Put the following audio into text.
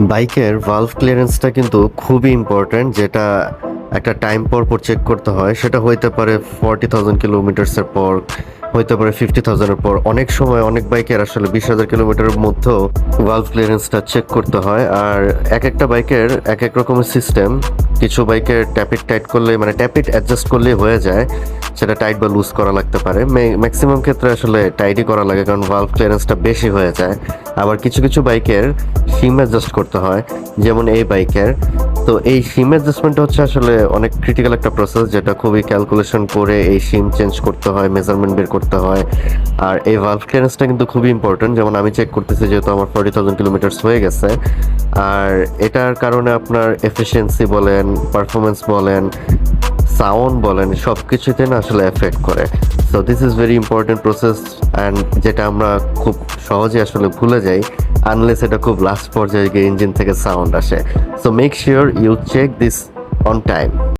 বাইকের ভালভ ক্লিয়ারেন্সটা কিন্তু খুবই ইম্পর্ট্যান্ট যেটা একটা টাইম পর পর চেক করতে হয়। সেটা হইতে পারে ফর্টি থাউজেন্ড কিলোমিটার্সের পর, হইতে পারে ফিফটি থাউজেন্ডের পর। অনেক সময় অনেক বাইকের আসলে বিশ হাজার কিলোমিটারের মধ্যেও ভালভ ক্লিয়ারেন্সটা চেক করতে হয়। আর এক একটা বাইকের এক এক রকমের সিস্টেম কিছু বাইকের ট্যাপিট টাইট করলে মানে ট্যাপিট অ্যাডজাস্ট করলে হয়ে যায়, সেটা টাইট বা লুজ করা লাগতে পারে। ম্যাক্সিমাম ক্ষেত্রে আসলে টাইটই করা লাগে, কারণ ভালভ ক্লিয়ারেন্সটা বেশি হয়ে যায়। আবার কিছু কিছু বাইকের সিম অ্যাডজাস্ট করতে হয়, যেমন এই বাইকের তো এই সিম অ্যাডজাস্টমেন্ট হচ্ছে আসলে অনেক ক্রিটিক্যাল একটা প্রসেস যেটা খুবই ক্যালকুলেশন করে এই সিম চেঞ্জ করতে হয় মেজারমেন্ট বের করতে হয়। আর এই ভালভ ক্লিয়ারেন্সটা কিন্তু খুবই ইম্পর্টেন্ট যেমন আমি চেক করতেছি যেহেতু আমার ফর্টি থাউজেন্ড কিলোমিটার্স হয়ে গেছে। আর এটার কারণে আপনার এফিসিয়েন্সি বলেন পারফরমেন্স বলেন সাউন্ড বলেন সব কিছুতে না আসলে এফেক্ট করে। So this is very important process and যেটা আমরা খুব সহজে আসলে ভুলে যাই। আনলেস এটা খুব লাস্ট পর্যায়ে গিয়ে ইঞ্জিন থেকে সাউন্ড আসে। So make sure you check this on time